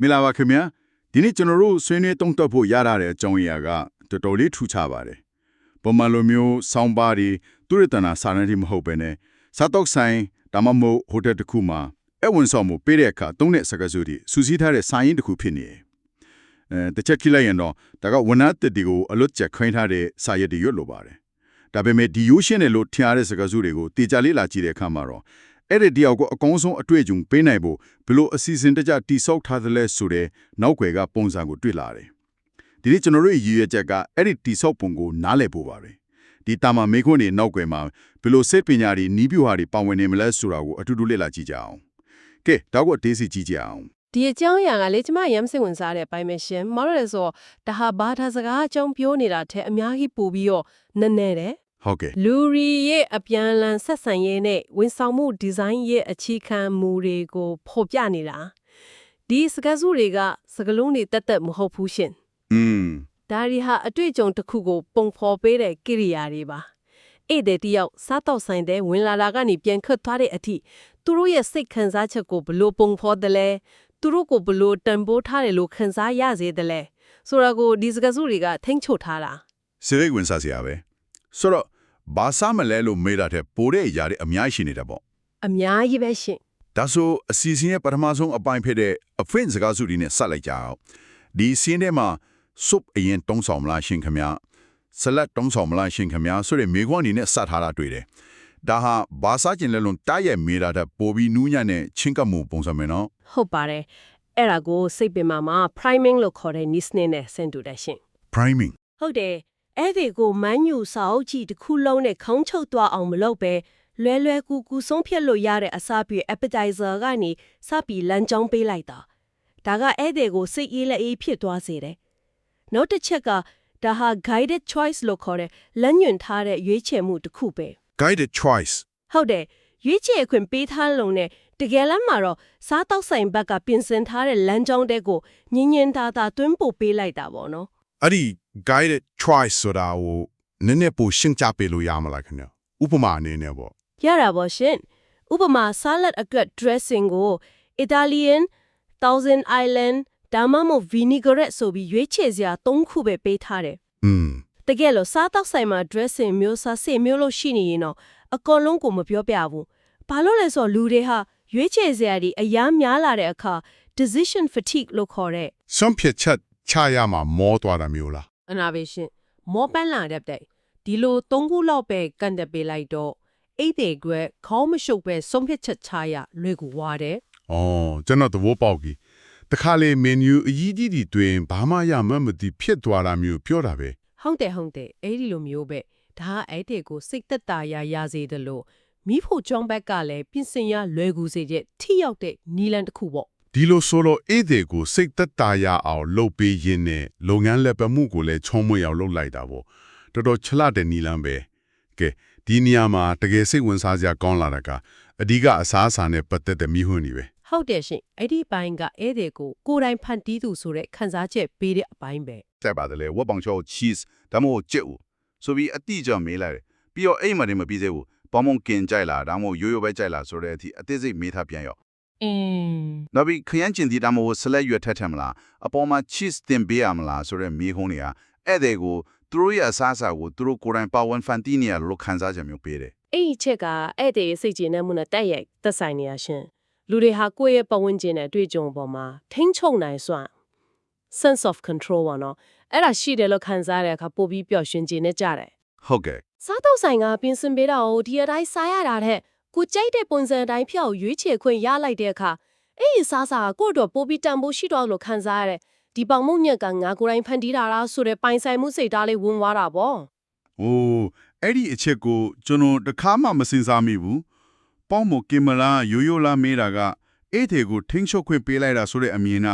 မင်္ဂလာပါခင်ဗျာဒီနေ့ကျွန်တော်တို့ဆွေးနွေးတုံ့တက်ဖို့ရတာတဲ့အကြောင်းအရာကတော်တော်လေးထူးခြားပါတယ်ပုံမှန်လိုမျိုးဆောင်းပါးတွေသူရတနာစာရန်တွေမဟုတ်ပဲနဲ့စားတော့ဆိုင်ဒါမှမဟုတ်ဟိုတယ်တစ်ခုမှာအဝန်ဆောင်မှုပေးတဲ့အခါသုံးတဲ့စကားစုတွေစူးစီးထားတဲ့စာရင်းတစ်ခုဖြစ်နေတယ်အဲတစ်ချက်ကြည့်လိုက်ရင်တော့ဒါကဝန်ထမ်းတစ်တွေကိုအလွတ်ချက်ခွင်းထားတဲ့စာရက်တွေရွတ်လိုပါတယ်ဒါပေမဲ့ဒီရိုးရှင်းတယ်လို့ထင်ရတဲ့စကားစုတွေကိုတေချာလေးလာကြည့်တဲ့အခါမှာတော့ အဲ့ဒီတယောက်ကိုအကောင်းဆုံးအတွေ့အကြုံပေးနိုင်ဖို့ဘယ်လို့အစီအစဉ်တကျတိဆောက်ထားသလဲဆိုတဲ့နောက်ွယ်ကပုံစံကိုတွေ့လာတယ်။ဒီနေ့ကျွန်တော်တို့ရည်ရွယ်ချက်ကအဲ့ဒီတိဆောက်ပုံကိုနားလည်ဖို့ပါပဲ။ဒီတာမမေခွန်းတွေနောက်ွယ်မှာဘယ်လို့စိတ်ပညာတွေနီးပြဟာတွေပါဝင်နေမလဲဆိုတာကိုအတူတူလေ့လာကြည့်ကြအောင်။ကဲတော့ကိုဒေးစီကြည့်ကြအောင်ဒီအကြောင်းအရာကလေကျမရမ်းစိတ်ဝင်စားတဲ့အပိုင်းပဲရှင်မတော်ရယ်ဆိုဒါဟာဘာသာစကားအကြောင်းပြောနေတာတဲ့အများကြီးပို့ပြီးတော့နည်းနည်းတယ်။ ဟုတ်ကဲ့လူရီရဲ့အပြန်အလှန်ဆက်ဆံရေးနဲ့ဝန်ဆောင်မှုဒီဇိုင်းရဲ့အခြေခံမူတွေကိုဖော်ပြနေတာဒီစကားစုတွေကစကားလုံးတွေတက်တက်မဟုတ်ဘူးရှင်။อืมဒါရီဟာအတွေ့အကြုံတစ်ခုကို ပုံဖော်ပေးတဲ့ကိရိယာတွေပါအဲ့တဲ့တယောက်စားတော့ဆိုင်တဲ့ဝင်လာတာကနေပြန်ခတ်သွားတဲ့အထိသူတို့ရဲ့စိတ်ခံစားချက်ကိုဘလို့ပုံဖော်တယ်လဲသူတို့ကိုဘလို့တန်ဖိုးထားတယ်လို့ခံစားရစေတယ်လဲဆိုတာကိုဒီစကားစုတွေကထိမ့်ချုပ်ထားတာစိတ်ဝင်စားစရာပဲ။ဆိုတော့ ဘာစားမလဲလို့မေးတာတဲ့ပိုတဲ့အရာတွေအများကြီးရှိနေတာပေါ့အများကြီးပဲရှင်ဒါဆိုအစီအစဉ်ရဲ့ပထမဆုံးအပိုင်းဖြစ်တဲ့အဖွင့်စကားစုတွေနဲ့ဆက်လိုက်ကြအောင်ဒီစီးထဲမှာဆုပ်အရင်တုံးဆောင်မလားရှင်ခမညာဆလတ်တုံးဆောင်မလားရှင်ခမညာဆိုတဲ့မိခွန်းအနေနဲ့စထားတာတွေ့တယ်ဒါဟာဘာသာကျင်လဲလုံးတိုက်ရဲ့မိတာတဲ့ပိုပြီးနူးညံ့တဲ့ချင်းကပ်မှုပုံစံပဲနော်ဟုတ်ပါတယ်အဲ့ဒါကိုစိတ်ပင်မာမှာ priming လို့ခေါ်တဲ့ niche နဲ့ဆင်တူတယ်ရှင် priming ဟုတ်တယ် အဲ့ဒီကိုမန်ညူစာအုပ်ကြီးတစ်ခုလုံးနဲ့ခေါင်းချုပ်သွားအောင်မလုပ်ပဲလွယ်လွယ်ကူကူဆုံးဖြတ်လို့ရတဲ့အစားပြေ appetizer ကနေစပြီးလမ်းကြောင်းပေးလိုက်တာဒါကအဲ့ဒီကိုစိတ်အေးလက်အေးဖြစ်သွားစေတယ်နောက်တစ်ချက်ကဒါဟာ guided choice လို့ခေါ်တဲ့လမ်းညွှန်ထားတဲ့ရွေးချယ်မှုတစ်ခုပဲ guided choice ဟုတ်တယ်ရွေးချယ်ခွင့်ပေးထားလုံးနဲ့တကယ်လမ်းမှာတော့စားတောက်ဆိုင်ဘက်ကပြင်ဆင်ထားတဲ့လမ်းကြောင်းတဲ့ကိုညင်ညင်သာသာတွင်းပို့ပေးလိုက်တာပေါ့နော် အဲ့ဒီ guided choice ဆိုတာကိုနည်းနည်းပိုရှင်းကြပေးလို့ရမလားခင်ဗျဥပမာအနေနဲ့ပေါ့ရတာပေါ့ရှင်ဥပမာ salad အတွက် dressing ကို Italian Thousand Island ဒါမှမဟုတ် vinaigrette ဆိုပြီးရွေးချယ်စရာ၃ခုပဲပေးထားတယ်อืมတကယ်လို့စားတောက်ဆိုင်မှာ dressing မျိုးစားစေမျိုးလို့ရှိနေရင်တော့အကုန်လုံးကိုမပြောပြဘူးဘာလို့လဲဆိုတော့လူတွေဟာရွေးချယ်စရာတွေအများများလာတဲ့အခါ decision fatigue လို့ခေါ်တဲ့ဆုံးဖြတ်ချက် ချရမှာမောသွားတာမျိုးလားအနာဘေရှင်မောပန်းလာတဲ့တဲ့ဒီလို၃ခုလောက်ပဲကန်တက်ပေးလိုက်တော့အိတ်တွေကွယ်ခေါင်းမရှုပ်ပဲဆုံးဖြတ်ချက်ချရလွယ်ကူသွားတယ်။အော်ကျွန်တော်သဘောပေါက်ပြီ။တခါလေ menu အကြီးကြီးတွေတွင်ဘာမှရမှမသိဖြစ်သွားတာမျိုးပြောတာပဲဟုတ်တယ်ဟုတ်တယ်အဲ့ဒီလိုမျိုးပဲဒါကအဲ့တဲ့ကိုစိတ်သက်သာရရစေတယ်လို့မိဖို့ကြောင်းဘက်ကလည်းပြင်ဆင်ရလွယ်ကူစေတဲ့ထိရောက်တဲ့နီလန်တစ်ခုပေါ့။ ဒီလိုဆိုတော့အေးတဲ့ကိုစိတ်သက်သာရအောင်လုပ်ပေးရင်းနဲ့လုပ်ငန်းလက်ပတ်မှုကိုလည်းချုံမွေအောင်လုပ်လိုက်တာပေါ့။တော်တော်ချလတဲ့နီလန်းပဲ။ကဲဒီနေရာမှာတကယ်စိတ်ဝင်စားစရာကောင်းလာတာကအဓိကအစားအစာနဲ့ပတ်သက်တဲ့မိဟုန်းနေပဲဟုတ်တယ်ရှင်အဲ့ဒီဘိုင်းကအဲ့တဲ့ကိုကိုယ်တိုင်ဖန်တီးသူဆိုတဲ့ခန်းစားချက်ပေးတဲ့အပိုင်းပဲကြိုက်ပါတယ်လေဝက်ပေါင်ချော cheese ဒါမှမဟုတ်ကြက်ဦးဆိုပြီးအတိအကျမေးလိုက်တယ်ပြီးတော့အိမ်မှာနေမပြီးသေးဘူးဘောင်းမုံကင်ကြိုက်လားဒါမှမဟုတ်ရိုးရိုးပဲကြိုက်လားဆိုတဲ့အထိအသေးစိတ်မေးထားပြန်ရော အင်းနောက်ပြီးခရမ်းကျင်ဒီဒါမှမဟုတ်ဆလက်ရွက်ထက်ထက်မလားအပေါ်မှာ cheese တင်ပေးရမလားဆိုတဲ့မေးခွန်းတွေကအဲ့တဲ့ကိုသူတို့ရဲ့အစားအစာကိုသူတို့ကိုယ်တိုင်ပါဝင်ဖန်တီးနေရလို့ခံစားချက်မျိုးပေးတယ်အဲ့ဒီချက်ကအဲ့တဲ့စိတ်ကြည်နေမှုနဲ့တက်ရိုက်သက်ဆိုင်နေရရှင်လူတွေဟာကိုယ့်ရဲ့ပတ်ဝန်းကျင်နဲ့တွေ့ကြုံပေါ်မှာထိမ့်ချုံနိုင်စွမ်း sense of control ပါနော်အဲ့ဒါရှိတယ်လို့ခံစားရတဲ့အခါပိုပြီးပျော်ရွှင်ခြင်းနဲ့ကြတယ်ဟုတ်ကဲ့စားတော့ဆိုင်ကပြင်ဆင်ပေးတာကိုဒီအတိုင်းစားရတာတဲ့ ကိုကြိုက်တဲ့ပုံစံအတိုင်းဖျောက်ရွေးချယ်ခွင့်ရလိုက်တဲ့အခါအဲ့ဒီစားစာကကိုယ့်အတွက်ပိုပြီးတန်ဖိုးရှိတော့လို့ခံစားရတယ်ဒီပေါင်မုံညက်ကငါကိုယ်တိုင်ဖန်တီးတာလားဆိုတဲ့ပိုင်ဆိုင်မှုစိတ်ဓာတ်လေးဝင်သွားတာပေါ့။အိုးအဲ့ဒီအချက်ကိုကျွန်တော်တစ်ခါမှမစင်စားမိဘူး။ပေါင်းမကင်မလာရိုးရိုးလာမေးတာကအေးတဲ့ကိုထင်းချုပ်ခွင့်ပေးလိုက်တာဆိုတဲ့အမြင်က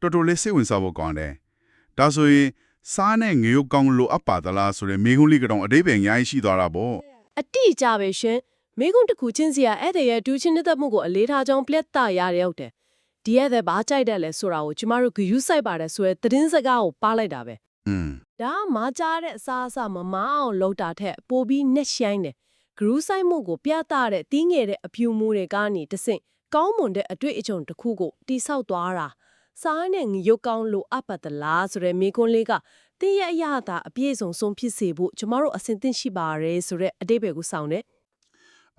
တော်တော်လေးစိတ်ဝင်စားဖို့ကောင်းတယ်။ဒါဆိုရင်စားနဲ့ငရုတ်ကောင်းလိုအပ်ပါသလားဆိုတဲ့မေးခွန်းလေးကတော့အတိပ္ပယ်အများကြီးရှိသွားတာပေါ့အတိအကျပဲရှင် မိကုန်းတစ်ခုချင်းစီကအဲ့တဲ့ရဲ့ဒူးချင်းတဲ့မှုကိုအလေးထားကြောင်းပြတ်သားရတဲ့ဟုတ်တယ်ဒီရဲ့တဲ့ဘာကြိုက်တယ်လဲဆိုတာကိုကျမတို့ဂယူးဆိုင်ပါတယ်ဆိုရယ်သတင်းစကားကိုပါလိုက်တာပဲ။อืมဒါကမာကြားတဲ့အစားအစာမမအောင်လုပ်တာထက်ပိုပြီးနဲ့ရှိုင်းတယ်ဂရူးဆိုင်မှုကိုပြသတဲ့တင်းငယ်တဲ့အပြူမှုတွေကနေတဆင့်ကောင်းမွန်တဲ့အတွေ့အကြုံတစ်ခုကိုတိဆောက်သွားတာစားနဲ့ငရုတ်ကောင်းလိုအပ်ပါသလားဆိုတဲ့မိကွန်းလေးကတင်းရဲ့အရာသာအပြည့်စုံဆုံးဖြစ်စေဖို့ကျမတို့အဆင်သင့်ရှိပါရဲဆိုတဲ့အတိတ်ပဲကိုစောင့်တယ်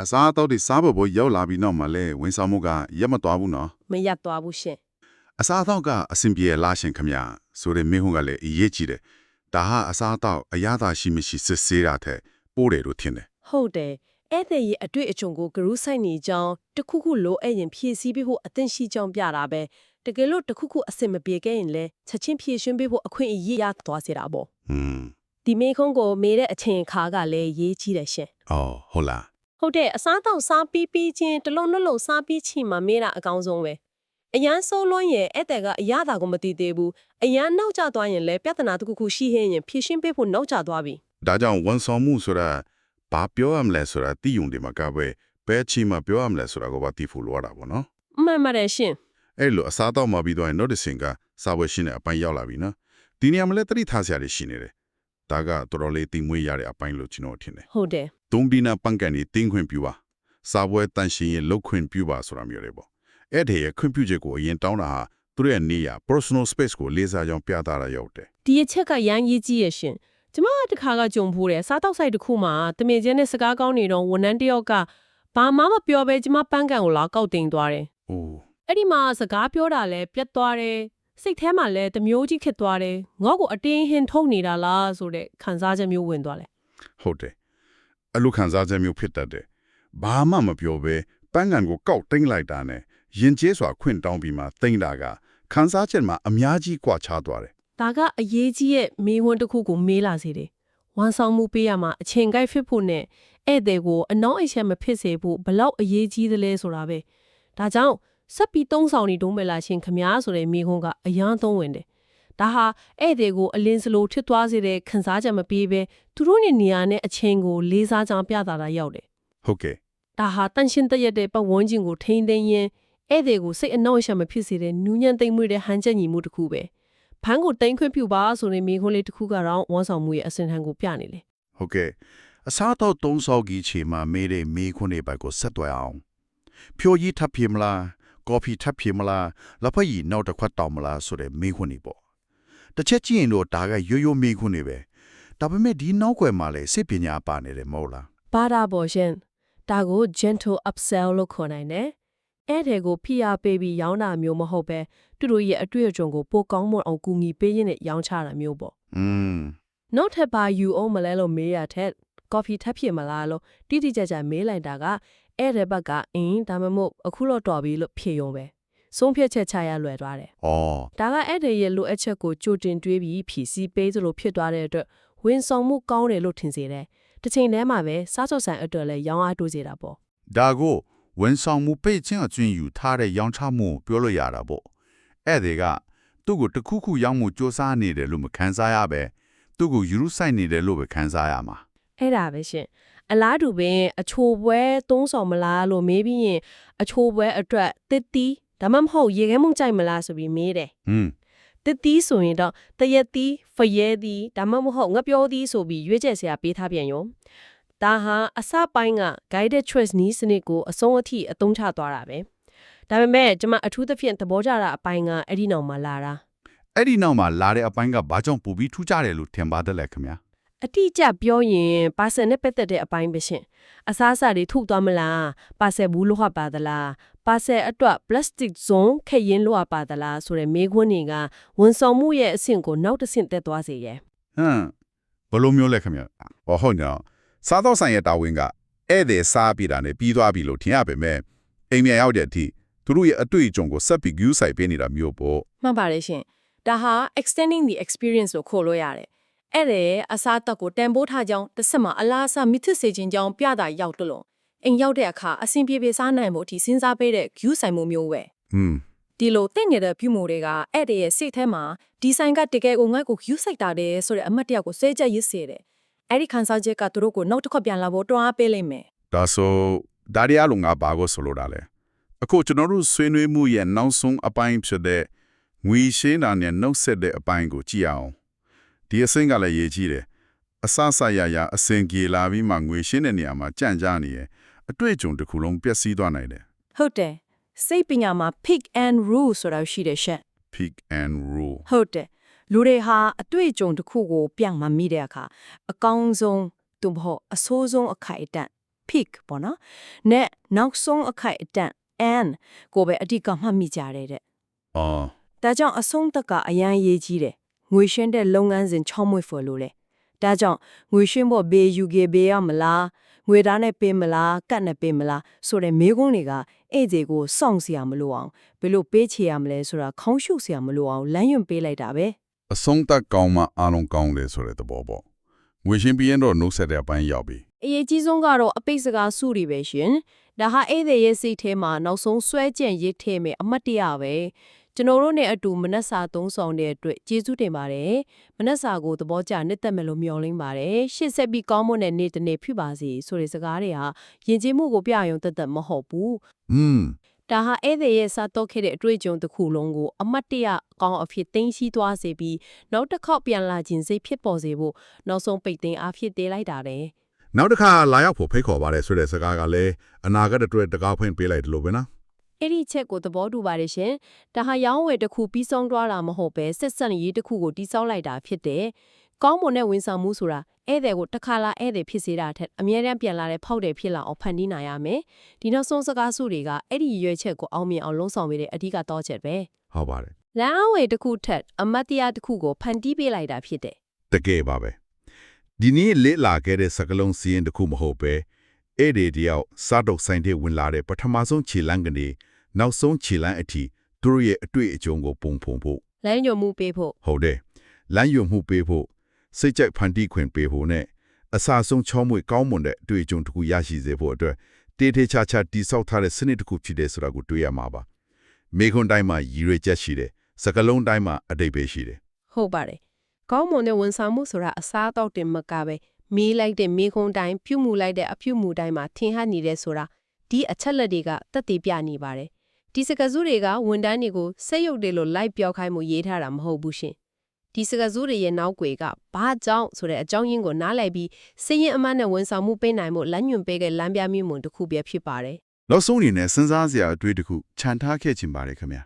အစားအသောက်တွေစားဖို့ဖို့ရောက်လာပြီးနောက်မှလည်းဝန်ဆောင်မှုကရက်မသွားဘူးနော်မရသွားဘူးရှင်အစားအသောက်ကအဆင်ပြေလားရှင်ခမညာဆိုတဲ့မင်းဟွန်းကလည်းအရေးကြီးတယ်ဒါဟာအစားအသောက်အရသာရှိမရှိစစ်ဆေးတာတဲ့ပိုးတယ်လို့ထင်တယ်ဟုတ်တယ်အဲ့တဲ့ရဲ့အတွေ့အကြုံကိုဂရုစိုက်နေကြောင်းတစ်ခုခုလိုအဲ့ရင်ဖြည့်ဆည်းပေးဖို့အသင့်ရှိကြောင်းပြတာပဲတကယ်လို့တစ်ခုခုအဆင်မပြေခဲ့ရင်လည်းချက်ချင်းဖြည့်ရှင်းပေးဖို့အခွင့်အရေးရသွားစေတာပေါ့ဟွန်းဒီမေခွန်းကိုမေးတဲ့အချိန်အခါကလည်းရေးကြီးတယ်ရှင်အော်ဟုတ်လား ဟုတ်တယ်အစားတော့စားပြီးပြီးချင်းတစ်လုံးနှလုံးစားပြီးချင်းမှမေးတာအကောင်းဆုံးပဲအရန်ဆိုးလွန်းရင်အဲ့တဲ့ကအရသာကိုမသိသေးဘူးအရန်နောက်ကျသွားရင်လည်းပြဿနာတစ်ခုခုရှိဟင်းရင်ဖြည့်ရှင်းပေးဖို့နောက်ကျသွားပြီဒါကြောင့်ဝန်ဆောင်မှုဆိုတာဘာပြောရမလဲဆိုတာသိယုံတယ်မှာကပဲဘယ်အချိန်မှပြောရမလဲဆိုတာကိုပါသိဖို့လိုရတာပေါ့နော်မှန်ပါတယ်ရှင်အဲ့လိုအစားအသောက်မှပြီးတော့ noticing ကစာဝယ်ရှင်းတဲ့အပိုင်းရောက်လာပြီနော်ဒီနေရာမှာလည်းသတိထားစရာတွေရှိနေတယ်ဒါကတော်တော်လေးသိမွေးရတဲ့အပိုင်းလို့ကျွန်တော်ထင်တယ်ဟုတ်တယ် သုံးပြီးနာပန့်ကန်နေတင်းခွင့်ပြုပါစာပွဲတန်ရှင်ရဲ့လောက်ခွင့်ပြုပါဆိုတာမျိုးတွေပေါ့အဲ့ဒီရဲ့ခွင့်ပြုချက်ကိုအရင်တောင်းတာဟာသူတို့ရဲ့နေရ personal space ကိုလေးစားကြောင်းပြသတာရောက်တယ်ဒီအချက်ကရမ်းရေးကြီးရရှင်ကျမကတခါကကြုံဖို့တယ်စားတောက်ဆိုင်တစ်ခုမှာတမင်ချင်းနဲ့စကားကောင်းနေတော့ဝန်ထမ်းတစ်ယောက်ကဘာမှမပြောဘဲကျမပန်းကန်ကိုလာကောက်တင်သွားတယ်။အိုးအဲ့ဒီမှာစကားပြောတာလဲပြတ်သွားတယ်စိတ်ထဲမှာလဲတမျိုးကြီးဖြစ်သွားတယ်ငေါ့ကိုအတင်းဟင်ထုတ်နေတာလားဆိုတဲ့ခံစားချက်မျိုးဝင်သွားတယ်ဟုတ်တယ်။ အလူခံစားချက်မျိုးဖြစ်တတ်တယ်။ဘာမှမပြောဘဲပန်းကန်ကိုကောက်တင်းလိုက်တာနဲ့ရင်ကျေးစွာခွင့်တောင်းပြီးမှတင်းတာကခံစားချက်မှာအများကြီးကွာခြားသွားတယ်ဒါကအရေးကြီးရဲ့မေးခွန်းတစ်ခုကိုမေးလာစေတယ်ဝန်ဆောင်မှုပေးရမှာအချိန်ကိုက်ဖြစ်ဖို့နဲ့ဧည့်သည်ကိုအနောင့်အချက်မဖြစ်စေဖို့ဘလောက်အရေးကြီးသလဲဆိုတာပဲဒါကြောင့်ဆက်ပြီးသုံးဆောင်နေတုံးပဲလားရှင်ခမားဆိုတဲ့မေးခွန်းကအရန်သုံးဝင်တယ်ဒါဟာဧည့်သည်ကိုအလင်းစလိုထစ်သွားစေတဲ့ခံစားချက်မပေးဘဲ သူတို့ရဲ့နေရာနဲ့အချိန်ကိုလေးစားကြောင်ပြသတာရောက်တယ်။ဟုတ်ကဲ့ဒါဟာတန်ရှင်းတရက်တဲ့ပတ်ဝန်းကျင်ကိုထိန်းသိမ်းရင်းဧည့်သည်ကိုစိတ်အနှောင့်အယှက်မဖြစ်စေတဲ့နူးညံ့သိမ့်မွေ့တဲ့ဟန်ချက်ညီမှုတစ်ခုပဲဘန်းကိုတိမ့်ခွင့်ပြုပါဆိုတဲ့မိခွန်းလေးတစ်ခုကတော့ဝန်ဆောင်မှုရဲ့အစင်ထန်ကိုပြနေလေ။ဟုတ်ကဲ့။အစားတော့သုံးဆောက်ကြီးချိန်မှာမေးတဲ့မေးခွန်းတွေဘက်ကိုဆက်သွယ်အောင်။ဖြိုကြီးထပ်ပြေမလား။ကော်ဖီထပ်ပြေမလား။လက်ဖက်ရည်နောက်တစ်ခွက်တောင်မလားဆိုတဲ့မေးခွန်းတွေပေါ့။တစ်ချက်ကြည့်ရင်တော့ဒါကရိုးရိုးမေးခွန်းတွေပဲ။ ဒါပေမဲ့ဒီနောက်ွယ်မှာလည်းစိတ်ပညာပါနေတယ်မဟုတ်လားဘာသာပေါ်ရှင်ဒါကို gentle upsell လို့ခေါ်နိုင်တယ်အဲ့တဲ့ကိုဖိအားပေးပြီးရောင်းတာမျိုးမဟုတ်ပဲသူတို့ရဲ့အတွေ့အကြုံကိုပိုကောင်းမွန်အောင်ကူညီပေးရင်းနဲ့ရောင်းချတာမျိုးပေါ့။อืมနောက်ထပ်ပါယူအောင်မလဲလို့မေးရတဲ့ coffee ထပ်ဖြစ်မလားလို့တိတိကျကျမေးလိုက်တာကအဲ့တဲ့ဘက်ကအင်းဒါမှမဟုတ်အခုတော့တော်ပြီလို့ဖြေရုံပဲဆုံးဖြတ်ချက်ချရလွယ်သွားတယ်။အော်ဒါကအဲ့တဲ့ရဲ့လိုအပ်ချက်ကိုကြိုတင်တွေးပြီးဖြည့်ဆည်းပေးသလိုဖြစ်သွားတဲ့အတွက် ဝန်ဆောင်မှုကောင်းတယ်လို့ထင်စေတယ်တစ်ချိန်တည်းမှာပဲစားစောဆိုင်အတွက်လည်းရောင်းအားတိုးစေတာပေါ့ဒါကိုဝန်ဆောင်မှုပိတ်ချင်းအကျွင်းယူထားတဲ့ရောင်းချမှုကိုပြောလို့ရတာပေါ့အဲ့ဒီကသူ့ကိုတစ်ခုခုရောင်းမှုစူးစမ်းနေတယ်လို့မခံစားရပဲသူ့ကိုယူရုဆိုင်နေတယ်လို့ပဲခံစားရမှာအဲ့ဒါပဲရှင်အလားတူပင်အချိုပွဲသုံးဆောင်မလားလို့မေးပြီးရင်အချိုပွဲအတွက်တစ်တီးဒါမှမဟုတ်ရေခဲမှုန့်ကြိုက်မလားဆိုပြီးမေးတယ်ဟွန်း တစ်တီးဆိုရင်တော့တရက်တီးဖရဲတီးဒါမှမဟုတ်ငပြောတီးဆိုပြီးရွေးချယ်စရာပေးထားပြန်ရောဒါဟာအစပိုင်းက guided choice နည်းစနစ်ကိုအဆုံးအထိအသုံးချသွားတာပဲဒါပေမဲ့ကျွန်မအထူးသဖြင့်သဘောကျတာအပိုင်းကအဲ့ဒီနောက်မှာလာတာအဲ့ဒီနောက်မှာလာတဲ့အပိုင်းကဘာကြောင့်ပူပြီးထူးခြားတယ်လို့ထင်ပါတယ်လဲခင်ဗျာ အတိအကျပြောရင်ပါဆယ်နဲ့ပတ်သက်တဲ့အပိုင်းပဲရှင်အစားအစာတွေထုတ်သွားမလားပါဆယ်ဘူးလို့ဟပါသလားပါဆယ်အတွက် plastic zone ခက်ရင်လို့ဟပါသလားဆိုတဲ့မေးခွန်းတွေကဝန်ဆောင်မှုရဲ့အဆင့်ကိုနောက်တစ်ဆင့်တက်သွားစေရဲ့ဟမ်ဘယ်လိုမျိုးလဲခင်ဗျာ။ဟောဟုတ်နော်။စားတော့ဆိုင်ရဲ့တာဝန်ကဧည့်သည်စားပြီးတာနဲ့ပြီးသွားပြီလို့ထင်ရပေမဲ့အိမ်မြန်ရောက်တဲ့အထိသူတို့ရဲ့အတွေ့အကြုံကိုဆက်ပြီး view ဆိုင်ပေးနေတာမျိုးပေါ့မှန်ပါတယ်ရှင်ဒါဟာ extending the experience လို့ခေါ်လို့ရတယ် အဲ့ဒါရဲ့အစားအသောက်ကိုတန်ဖိုးထားကြောင်းတစ်ဆက်မှာအလားအစားမိသစ်စေခြင်းကြောင်းပြတာရောက်တလို့အိမ်ရောက်တဲ့အခါအဆင်ပြေပြေစားနိုင်ဖို့အထိစဉ်းစားပေးတဲ့ view ဆိုင်မှုမျိုးပဲ။อืมဒီလိုတင့်နေတဲ့ view မိုတွေကအဲ့ဒီရဲ့စိတ်ထဲမှာဒီဇိုင်းကတကယ်ကိုငါ့ကို view စိုက်တာတယ်ဆိုတဲ့အမှတ်တရကိုစဲချက်ရစ်စေတယ်အဲ့ဒီခန်းစားချက်ကသူတို့ကိုနောက်တစ်ခါပြန်လာဖို့တွန်းအားပေးလိုက်မယ်ဒါဆိုဒါရီအလုံးငါဘာကိုဆိုလိုတာလဲအခုကျွန်တော်တို့ဆွေးနွေးမှုရဲ့နောက်ဆုံးအပိုင်းဖြစ်တဲ့ငွေရှင်းတာနဲ့နှုတ်ဆက်တဲ့အပိုင်းကိုကြည့်အောင် ဒီအစင်းကလည်းရေးကြည့်တယ်အဆဆရရအစင်ကြီးလာပြီးမှငွေရှင်းတဲ့နေရာမှာကြံ့ကြားနေရဲ့အတွေ့အကြုံတစ်ခုလုံးပျက်စီးသွားနိုင်တယ်ဟုတ်တယ်စိတ်ပညာမှာ pick and rule ဆိုတာရှိတယ်ရှက် Pick pick and rule ဟုတ်တယ်လူတွေဟာအတွေ့အကြုံတစ်ခုကို ပြန်မမိတဲ့အခါအကောင်းဆုံးသူမဟုတ်အဆိုးဆုံးအခိုက်အတန့် pick ပေါ့နော်နဲ့နောက်ဆုံးအခိုက်အတန့် and ကိုပဲအဓိကမှတ်မိကြတယ်တဲ့အော်ဒါကြောင့်အဆုံးသက်ကအရန်ရေးကြီးတယ် ငွေရှင်းတဲ့လုပ်ငန်းစဉ်ချောမွေ့ဖွယ်လို့လေဒါကြောင့်ငွေရှင်းဖို့ဘေးယူကေဘေးရမလားငွေသားနဲ့ပေးမလားကတ်နဲ့ပေးမလားဆိုတဲ့မေးခွန်းတွေကအဲ့ဒီကိုစောင့်စရာမလိုအောင်ဘယ်လိုပေးချေရမလဲဆိုတာခေါင်းရှုပ်စရာမလိုအောင်လမ်းညွှန်ပေးလိုက်တာပဲအဆုံးသက်ကောင်းမှအားလုံးကောင်းတယ်ဆိုတဲ့သဘောပေါ့ငွေရှင်းပြီးရင်တော့နှုတ်ဆက်တဲ့အပိုင်းရောက်ပြီအရေးကြီးဆုံးကတော့အပိတ်စကားစုတွေပဲရှင်ဒါဟာအဲ့ဒီရဲ့စိတ်ထဲမှာနောက်ဆုံးဆွဲကြံ့ရစ်ထဲမဲ့အမတ်တရပဲ ကျွန်တော်တို့နဲ့အတူမနက်စာသုံးဆောင်တဲ့အတွက်ကျေးဇူးတင်ပါတယ်မနက်စာကိုသဘောကျနှစ်သက်မယ်လို့မျှော်လင့်ပါတယ်ရှေ့ဆက်ပြီးကောင်းမွန်တဲ့နေ့တစ်နေ့ဖြစ်ပါစေဆိုတဲ့စကားတွေဟာယဉ်ကျေးမှုကိုပြရုံသက်သက်မဟုတ်ဘူးอืมဒါဟာဧည့်သည်ရဲ့စားတော့ခဲ့တဲ့အတွေ့အကြုံတစ်ခုလုံးကိုအမတ်တရအကောင်းအဖြစ်သိမ်းဆည်းသွားစေပြီးနောက်တစ်ခေါက်ပြန်လာခြင်းစိတ်ဖြစ်ပေါ်စေဖို့နောက်ဆုံးပိတ်သိမ်းအားဖြစ်သေးလိုက်တာတဲ့နောက်တစ်ခါလာရောက်ဖို့ဖိတ်ခေါ်ပါတယ်ဆိုတဲ့စကားကလည်းအနာဂတ်အတွက်တကားဖွင့်ပေးလိုက်တယ်လို့ပဲနော် အဲ့ဒီချက်ကိုသဘောတူပါတယ်ရှင်ဒါဟာရောင်းဝယ်တစ်ခုပြီးဆုံးသွားတာမဟုတ်ပဲဆက်ဆက်ရေးတစ်ခုကိုတိစောက်လိုက်တာဖြစ်တယ်ကောင်းမွန်တဲ့ဝန်ဆောင်မှုဆိုတာဧည့်သည်ကိုတစ်ခါလာဧည့်သည်ဖြစ်စေတာထက်အမြဲတမ်းပြန်လာတဲ့ဖောက်တယ်ဖြစ်လာအောင်ဖန်တီးနိုင်ရမယ်ဒီနောက်ဆုံးစကားစုတွေကအဲ့ဒီရွေးချက်ကိုအောင်မြင်အောင်လုံးဆောင်ပေးတဲ့အဓိကတော့ချက်ပဲဟုတ်ပါတယ်လမ်းအဝယ်တစ်ခုထက်အမတ်တရားတစ်ခုကိုဖန်တီးပေးလိုက်တာဖြစ်တယ်တကယ်ပါပဲဒီနေ့လေ့လာခဲ့တဲ့စကလုံးစီးရင်တစ်ခုမဟုတ်ပဲအဲ့ဒီတယောက်စားတော့ဆိုင်တဲ့ဝင်လာတဲ့ပထမဆုံးခြေလမ်းကနေ နောက်ဆုံးခြေလမ်းအထိသူတို့ရဲ့အတွေ့အကြုံကိုပုံဖုံဖို့လမ်းညွှန်မှုပေးဖို့ဟုတ်တယ်လမ်းယွမှုပေးဖို့စိတ်ကြိုက်ဖန်တီးခွင့်ပေးဖို့နဲ့အစာဆုံးချောမွေကောင်းမွန်တဲ့အတွေ့အကြုံတစ်ခုရရှိစေဖို့အတွက်တေးသေးချာချာတိဆောက်ထားတဲ့စနစ်တစ်ခုဖြစ်တယ်ဆိုတာကိုတွေ့ရမှာပါမေခွန်းတိုင်းမှာရည်ရွယ်ချက်ရှိတယ်စကလုံးတိုင်းမှာအတိတ်ပဲရှိတယ်ဟုတ်ပါတယ်ကောင်းမွန်တဲ့ဝန်ဆောင်မှုဆိုတာအစားအသောက်တင်မကပဲမီးလိုက်တဲ့မီးခုံးတိုင်းပြုတ်မှုလိုက်တဲ့အပြုတ်မှုတိုင်းမှာထင်ဟပ်နေတဲ့ဆိုတာဒီအချက်လက်တွေကတက်တည်ပြနေပါတယ် ဒီစကားစုတွေကဝန်တန်းတွေကိုစက်ရုပ်တွေလိုလိုက်ပြောခိုင်းမှုရေးထားတာမဟုတ်ဘူးရှင်ဒီစကားစုတွေရဲ့နောက်ွယ်ကဘာကြောင့်ဆိုတဲ့အကြောင်းရင်းကိုနားလည်ပြီးစည်ရင်အမှန်နဲ့ဝန်ဆောင်မှုပေးနိုင်မှုလမ်းညွှန်ပေးတဲ့လမ်းပြမျိုးမွန်တစ်ခုပဲဖြစ်ပါတယ်နောက်ဆုံးအနေနဲ့စဉ်းစားစရာအတွေ့တစ်ခုခြံထားခဲ့ခြင်းပါတယ်ခင်ဗျာ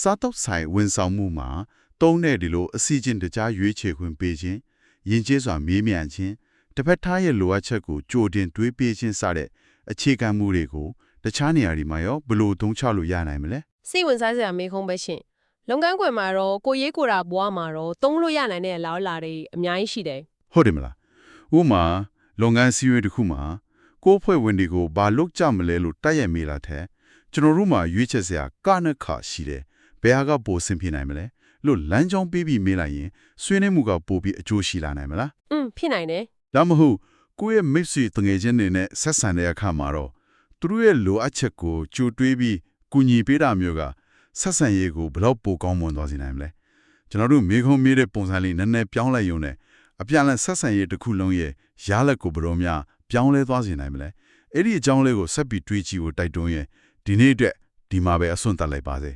စားတော့ဆိုင်ဝန်ဆောင်မှုမှာတုံးတဲ့ဒီလိုအစီအစဉ်တကြားရွေးချယ်ခွင့်ပေးခြင်းယဉ်ကျေးစွာမေးမြန်းခြင်းတစ်ဖက်သားရဲ့လိုအပ်ချက်ကိုကြိုတင်တွေးပေးခြင်းစတဲ့အခြေခံမှုတွေကို တခြားနေရာတွေမှာရောဘယ်လိုသုံးချလို့ရနိုင်မလဲစိတ်ဝင်စားစရာမေးခွန်းပဲရှင်လုပ်ငန်းခွင်မှာတော့ကိုရေးကိုတာဘွားမှာတော့သုံးလို့ရနိုင်တဲ့လောက်လာတွေအများကြီးရှိတယ်ဟုတ်တယ်မလားဥပမာလုပ်ငန်းစည်းဝေးတစ်ခုမှာကိုယ်ဖွဲ့ဝင်တွေကိုဘာလုပ်ကြမလဲလို့တိုက်ရိုက်မေးလာတဲ့ကျွန်တော်တို့မှာရွေးချယ်စရာကနခါရှိတယ်ဘယ်ဟာကပိုဆင်ပြေနိုင်မလဲလို့လမ်းကြောင်းပေးပြီးမေးလိုက်ရင်ဆွေးနွေးမှုကပိုပြီးအကျိုးရှိလာနိုင်မလားอืมဖြစ်နိုင်တယ်ဒါမှမဟုတ်ကိုယ့်ရဲ့မိတ်ဆွေတငယ်ချင်းတွေနဲ့ဆက်ဆံတဲ့အခါမှာတော့ သူတို့ရဲ့လိုအပ်ချက်ကိုကြိုတွေးပြီးကူညီပေးတာမျိုးကဆက်ဆံရေးကိုဘယ်တော့ပိုကောင်းမွန်သွားစေနိုင်မလဲကျွန်တော်တို့မိခုံးမေးတဲ့ပုံစံလေးနည်းနည်းပြောင်းလဲရုံနဲ့အပြန်အလှန်ဆက်ဆံရေးတစ်ခုလုံးရဲ့ရလက်ကိုဘယ်တော့မှပြောင်းလဲသွားစေနိုင်မလဲအဲ့ဒီအကြောင်းလေးကိုဆက်ပြီးတွေးကြည့်ဖို့တိုက်တွန်းရင်ဒီနေ့အတွက်ဒီမှာပဲအစွန့်တက်လိုက်ပါစေ